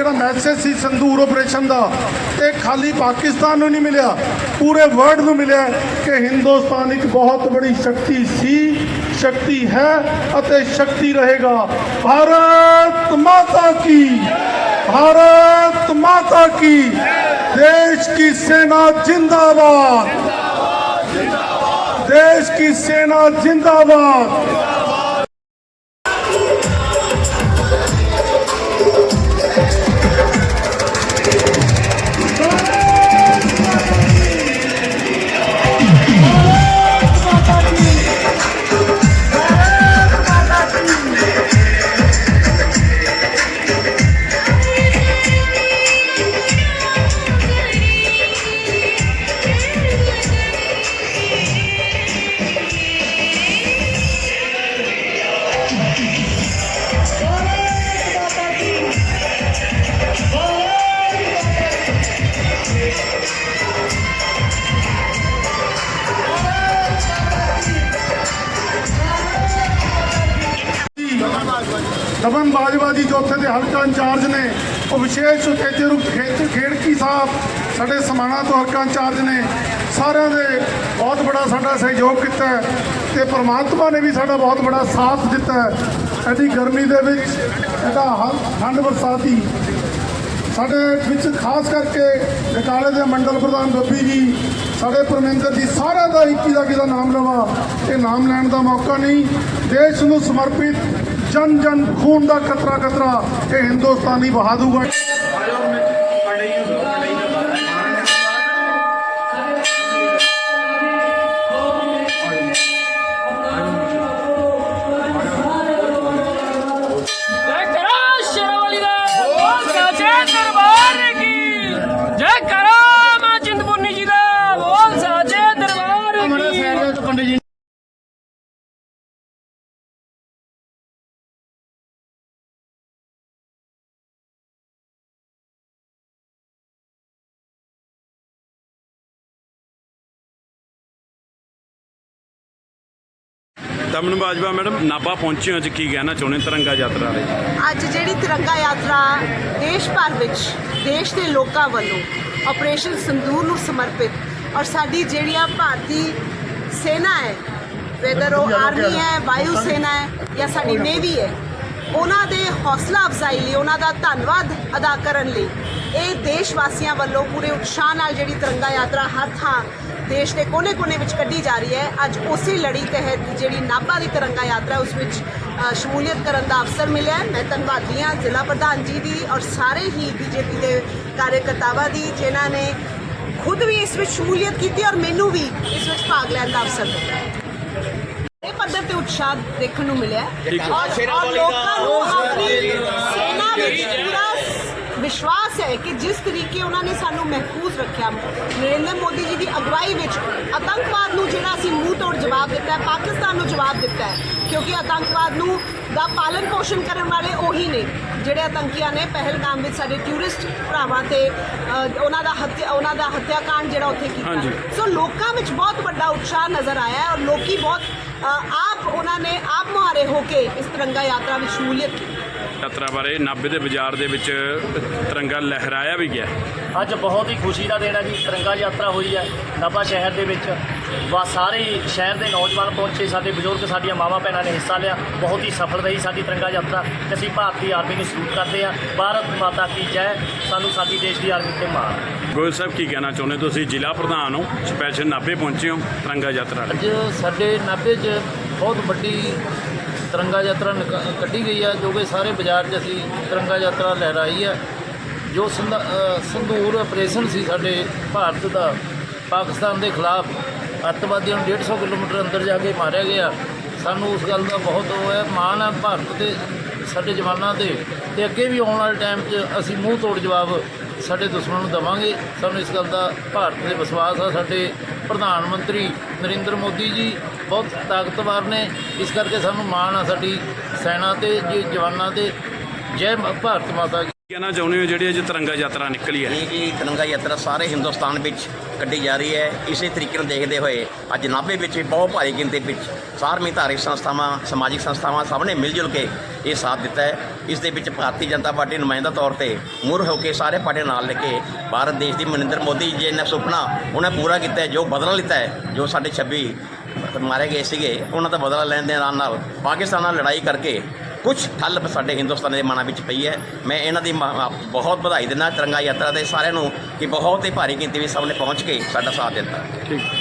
ਜਿਹੜਾ ਮੈਸੇਜ ਸੀ ਸੰਦੂਰ ਆਪਰੇਸ਼ਨ ਦਾ ਇਹ ਖਾਲੀ ਪਾਕਿਸਤਾਨ ਨੂੰ ਨਹੀਂ ਮਿਲਿਆ ਪੂਰੇ ਵਰਲਡ ਨੂੰ ਮਿਲਿਆ ਕਿ ਹਿੰਦੁਸਤਾਨ ਇੱਕ ਬਹੁਤ ਬੜੀ ਸ਼ਕਤੀ ਸੀ ਸ਼ਕਤੀ ਹੈ ਅਤੇ ਸ਼ਕਤੀ ਰਹੇਗਾ ਭਾਰਤ ਮਾਤਾ ਕੀ भारत माता की देश की सेना जिंदाबाद देश की सेना जिंदाबाद ਦਮਨ ਬਾਜਵਾ ਜੀ ਜੋ ਉੱਥੇ ਦੇ ਹਲਕਾ ਇੰਚਾਰਜ ਨੇ, ਉਹ ਵਿਸ਼ੇਸ਼ ਉਤੇਜੇ ਰੂਪ ਖੇਤ ਖੇੜਕੀ ਸਾਹਿਬ ਸਾਡੇ ਸਮਾਣਾ ਤੋਂ ਹਲਕਾ ਇੰਚਾਰਜ ਨੇ, ਸਾਰਿਆਂ ਦੇ ਬਹੁਤ ਬੜਾ ਸਾਡਾ ਸਹਿਯੋਗ ਕੀਤਾ ਹੈ ਤੇ ਪ੍ਰਮਾਤਮਾ ਨੇ ਵੀ ਸਾਡਾ ਬਹੁਤ ਬੜਾ ਸਾਥ ਦਿੱਤਾ ਐਡੀ ਗਰਮੀ ਦੇ ਵਿੱਚ, ਐਡਾ ਹਲ ਠੰਡ ਬਰਸਾਤੀ। ਸਾਡੇ ਵਿੱਚ ਖਾਸ ਕਰਕੇ ਬਟਾਲੇ ਦੇ ਮੰਡਲ ਪ੍ਰਧਾਨ ਬੱਬੀ ਜੀ, ਸਾਡੇ ਪਰਮਿੰਦਰ ਜੀ, ਸਾਰਿਆਂ ਦਾ ਇੱਕੀ ਦਾ ਕਿਦਾ ਨਾਮ ਲਵਾਂ। ਇਹ ਨਾਮ ਲੈਣ ਦਾ ਮੌਕਾ ਨਹੀਂ। ਦੇਸ਼ ਨੂੰ ਸਮਰਪਿਤ ਜਨ ਜਨ ਖੂਨ ਦਾ ਕਤਰਾ ਕਤਰਾ ਇਹ ਹਿੰਦੁਸਤਾਨੀ ਬਹਾ ਦਮਨ ਬਾਜਵਾ ਮੈਡਮ ਨਾਭਾ ਪਹੁੰਚੇ ਹੋ ਅੱਜ ਕੀ ਕਹਿਣਾ ਚਾਹੁੰਦੇ ਤਿਰੰਗਾ ਯਾਤਰਾ ਲਈ? ਅੱਜ ਜਿਹੜੀ ਤਿਰੰਗਾ ਯਾਤਰਾ ਦੇਸ਼ ਭਰ ਵਿੱਚ ਦੇਸ਼ ਦੇ ਲੋਕਾਂ ਵੱਲੋਂ ਆਪਰੇਸ਼ਨ ਸੰਦੂਰ ਨੂੰ ਸਮਰਪਿਤ ਔਰ ਸਾਡੀ ਜਿਹੜੀਆਂ ਭਾਰਤੀ ਸੈਨਾ ਹੈ ਵੈਦਰ ਉਹ ਆਰਮੀ ਹੈ ਵਾਯੂ ਸੈਨਾ ਹੈ ਜਾਂ ਸਾਡੀ ਨੇਵੀ ਹੈ ਉਹਨਾਂ ਦੇ ਹੌਸਲਾ ਅਫਜ਼ਾਈ ਲਈ ਉਹਨਾਂ ਦਾ ਧੰਨਵਾਦ ਅਦਾ ਕਰਨ ਲਈ ਇਹ ਦੇਸ਼ ਵਾਸੀਆਂ ਵੱਲੋਂ ਪੂਰੇ ਉਤਸ਼ਾਹ ਨਾਲ ਜਿਹੜੀ ਤਿਰੰਗਾ ਯਾਤਰਾ ਹਰ ਥਾਂ ਦੇਸ਼ ਦੇ ਕੋਨੇ-ਕੋਨੇ ਵਿੱਚ ਕੱਢੀ ਜਾ ਰਹੀ ਹੈ। ਅੱਜ ਉਸੇ ਲੜੀ ਤਹਿਤ ਜਿਹੜੀ ਨਾਭਾ ਦੀ ਤਿਰੰਗਾ ਯਾਤਰਾ ਉਸ ਵਿੱਚ ਸ਼ਮੂਲੀਅਤ ਕਰਨ ਦਾ ਅਵਸਰ ਮਿਲਿਆ। ਮੈਂ ਧੰਨਵਾਦੀ ਹਾਂ ਜ਼ਿਲ੍ਹਾ ਪ੍ਰਧਾਨ ਜੀ ਦੀ ਔਰ ਸਾਰੇ ਹੀ ਬੀਜੇਪੀ ਦੇ ਕਾਰਜਕਰਤਾਵਾਂ ਦੀ ਜਿਨ੍ਹਾਂ ਨੇ ਖੁਦ ਵੀ ਇਸ ਵਿੱਚ ਸ਼ਮੂਲੀਅਤ ਕੀਤੀ ਔਰ ਮੈਨੂੰ ਵੀ ਇਸ ਵਿੱਚ ਭਾਗ ਲੈਣ ਦਾ ਅਵਸਰ ਦਿੱਤਾ। ਇਹ ਪੱਧਰ ਤੇ ਉਤਸ਼ਾਹ ਦੇਖਣ ਨੂੰ ਮਿਲਿਆ ਔਰ ਲੋਕਾਂ ਨੂੰ ਆਪਣੀ ਸੈਨਾ ਵਿੱਚ ਪੂਰਾ ਵਿਸ਼ਵਾਸ ਹੈ ਕਿ ਜਿਸ ਤਰੀਕੇ ਉਹਨਾਂ ਨੇ ਸਾਨੂੰ ਮਹਿਫੂਜ਼ ਰੱਖਿਆ ਨਰਿੰਦਰ ਮੋਦੀ ਜੀ ਦੀ ਅਗਵਾਈ ਵਿੱਚ ਆਤੰਕਵਾਦ ਨੂੰ ਜਿਹੜਾ ਅਸੀਂ ਮੂੰਹ ਤੋੜ ਜਵਾਬ ਦਿੱਤਾ ਹੈ ਪਾਕਿਸਤਾਨ ਨੂੰ ਜਵਾਬ ਦਿੱਤਾ ਹੈ ਕਿਉਂਕਿ ਆਤੰਕਵਾਦ ਨੂੰ ਦਾ ਪਾਲਣ ਪੋਸ਼ਣ ਕਰਨ ਵਾਲੇ ਉਹੀ ਨੇ ਜਿਹੜੇ ਆਤੰਕੀਆਂ ਨੇ ਪਹਿਲਗਾਮ ਵਿੱਚ ਸਾਡੇ ਟੂਰਿਸਟ ਭਰਾਵਾਂ ਤੇ ਉਹਨਾਂ ਦਾ ਹੱਤਿਆ ਉਹਨਾਂ ਦਾ ਹੱਤਿਆਕਾਂਡ ਜਿਹੜਾ ਉੱਥੇ। ਕੀਤਾ ਸੋ ਲੋਕਾਂ ਵਿੱਚ ਬਹੁਤ ਵੱਡਾ ਉਤਸ਼ਾਹ ਨਜ਼ਰ ਆਇਆ ਹੈ ਔਰ ਲੋਕੀ ਬਹੁਤ ਆਪ ਉਹਨਾਂ ਨੇ ਆਪ ਮੁਹਾਰੇ ਹੋ ਕੇ ਇਸ ਤਿਰੰਗਾ ਯਾਤਰਾ ਵਿੱਚ ਸ਼ਮੂਲੀਅਤ ਕੀਤੀ ਯਾਤਰਾ ਬਾਰੇ ਨਾਭੇ ਦੇ ਬਾਜ਼ਾਰ ਦੇ ਵਿੱਚ ਤਿਰੰਗਾ ਲਹਿਰਾਇਆ ਵੀ ਗਿਆ। ਅੱਜ ਬਹੁਤ ਹੀ ਖੁਸ਼ੀ ਦਾ ਦਿਨ ਹੈ ਜੀ ਤਿਰੰਗਾ ਯਾਤਰਾ ਹੋਈ ਹੈ ਨਾਭਾ ਸ਼ਹਿਰ ਦੇ ਵਿੱਚ। ਵਾ ਸਾਰੇ ਸ਼ਹਿਰ ਦੇ ਨੌਜਵਾਨ ਪਹੁੰਚੇ ਸਾਡੇ ਬਜ਼ੁਰਗ ਸਾਡੀਆਂ ਮਾਵਾਂ ਭੈਣਾਂ ਨੇ ਹਿੱਸਾ ਲਿਆ। ਬਹੁਤ ਹੀ ਸਫਲ ਰਹੀ ਸਾਡੀ ਤਿਰੰਗਾ ਯਾਤਰਾ ਤੇ ਅਸੀਂ ਭਾਰਤੀ ਆਰਮੀ ਨੂੰ ਸਲੂਟ ਕਰਦੇ ਹਾਂ। ਭਾਰਤ ਮਾਤਾ ਕੀ ਜੈ ਸਾਨੂੰ ਸਾਡੀ ਦੇਸ਼ ਦੀ ਆਰਮੀ ਤੇ ਮਾਣ। ਗੋਇਲ ਸਾਹਿਬ ਕੀ ਕਹਿਣਾ ਚਾਹੁੰਦੇ ਤੁਸੀਂ ਜ਼ਿਲ੍ਹਾ ਪ੍ਰਧਾਨ ਹੋ ਸਪੈਸ਼ਲ ਨਾਭੇ ਪਹੁੰਚੇ ਹੋ ਤਿਰੰਗਾ ਯਾਤਰਾ ਲਈ। ਅੱਜ ਸਾਡੇ ਨਾਭੇ 'ਚ ਬਹੁਤ ਵੱਡੀ ਤਿਰੰਗਾ ਯਾਤਰਾ ਨਿਕ- ਕੱਢੀ ਗਈ ਆ ਜੋ ਕਿ ਸਾਰੇ ਬਾਜ਼ਾਰ 'ਚ ਅਸੀਂ ਤਿਰੰਗਾ ਯਾਤਰਾ ਲਹਿਰਾਈ ਆ। ਜੋ ਸੰਦ- ਅ, ਸੰਧੂਰ ਆਪਰੇਸ਼ਨ ਸੀ ਸਾਡੇ ਭਾਰਤ ਦਾ ਪਾਕਿਸਤਾਨ ਦੇ ਖਿਲਾਫ ਅੱਤਵਾਦੀਆਂ ਨੂੰ 150 ਕਿਲੋਮੀਟਰ ਅੰਦਰ ਜਾ ਕੇ ਮਾਰਿਆ ਗਿਆ। ਸਾਨੂੰ ਉਸ ਗੱਲ ਦਾ ਬਹੁਤ ਉਹ ਹੈ ਮਾਣ ਹੈ ਭਾਰਤ ਦੇ ਸਾਡੇ ਜਵਾਨਾਂ ਦੇ। ਤੇ ਅੱਗੇ ਵੀ ਆਉਣ ਵਾਲੇ ਟਾਈਮ 'ਚ ਅਸੀਂ ਮੂੰਹ ਤੋੜ ਜਵਾਬ ਸਾਡੇ ਦੁਸ਼ਮਣ ਨੂੰ ਦਵਾਂਗੇ। ਸਾਨੂੰ ਇਸ ਗੱਲ ਦਾ ਭਾਰਤ 'ਤੇ ਵਿਸ਼ਵਾਸ ਆ। ਸਾਡੇ ਪ੍ਰਧਾਨ ਮੰਤਰੀ ਨਰਿੰਦਰ ਮੋਦੀ ਜੀ ਬਹੁਤ ਤਾਕਤਵਰ ਨੇ। ਇਸ ਕਰਕੇ ਸਾਨੂੰ ਮਾਣ ਆ ਸਾਡੀ ਸੈਨਾ ਤੇ ਜੀ ਜਵਾਨਾਂ ਤੇ। ਜੈ ਭਾਰਤ ਮਾਤਾ ਕੀ ਕਹਿਣਾ ਚਾਹੁੰਦੇ ਹੋ ਜਿਹੜੀ ਅੱਜ ਤਿਰੰਗਾ ਯਾਤਰਾ ਨਿਕਲੀ ਹੈ? ਇਹ ਜੀ ਤਿਰੰਗਾ ਯਾਤਰਾ ਸਾਰੇ ਹਿੰਦੁਸਤਾਨ ਵਿੱਚ ਕੱਢੀ ਜਾ ਰਹੀ ਹੈ। ਇਸੇ ਤਰੀਕੇ ਨੂੰ ਦੇਖਦੇ ਹੋਏ ਅੱਜ ਨਾਭੇ ਵਿੱਚ ਵੀ ਬਹੁਤ ਭਾਰੀ ਗਿਣਤੀ ਵਿੱਚ ਸਾਰਵੀਂ ਧਾਰਮਿਕ ਸੰਸਥਾਵਾਂ ਸਮਾਜਿਕ ਸੰਸਥਾਵਾਂ ਸਭ ਨੇ ਮਿਲ ਜੁਲ ਕੇ ਇਹ ਸਾਥ ਦਿੱਤਾ ਹੈ। ਇਸ ਦੇ ਵਿੱਚ ਭਾਰਤੀ ਜਨਤਾ ਪਾਰਟੀ ਨੁਮਾਇੰਦਾ ਤੌਰ ਤੇ ਮੁਰ ਹੋ ਕੇ ਸਾਰੇ ਪਾਰਟੀ ਨਾਲ ਲੈ ਕੇ ਭਾਰਤ ਦੇਸ਼ ਦੀ ਮਨਿੰਦਰ ਮੋਦੀ ਜੀ ਨੇ ਸੁਪਨਾ ਉਹਨੇ ਪੂਰਾ ਕੀਤਾ ਹੈ ਜੋ ਬਦਲਾ ਲਿੱਤਾ ਹੈ ਜੋ ਸਾਡੇ 26 ਮਾਰੇ ਗਏ ਸੀਗੇ, ਉਹਨਾਂ ਦਾ ਬਦਲਾ ਲੈਣ ਦੇ ਨਾਲ ਨਾਲ ਪਾਕਿਸਤਾਨ ਨਾਲ ਲੜਾਈ ਕਰਕੇ ਕੁਝ ਠੱਲ ਸਾਡੇ ਹਿੰਦੁਸਤਾਨ ਦੇ ਮਨਾਂ ਵਿੱਚ ਪਈ ਹੈ। ਮੈਂ ਇਹਨਾਂ ਦੀ ਮ- ਬਹੁਤ ਵਧਾਈ ਦਿੰਦਾ, ਤਿਰੰਗਾ ਯਾਤਰਾ ਦੇ ਸਾਰਿਆਂ ਨੂੰ ਕਿ ਬਹੁਤ ਹੀ ਭਾਰੀ ਗਿਣਤੀ ਵਿੱਚ ਸਭ ਨੇ ਪਹੁੰਚ ਕੇ ਸਾਡਾ ਸਾਥ ਦਿੱਤਾ। ਠੀਕ।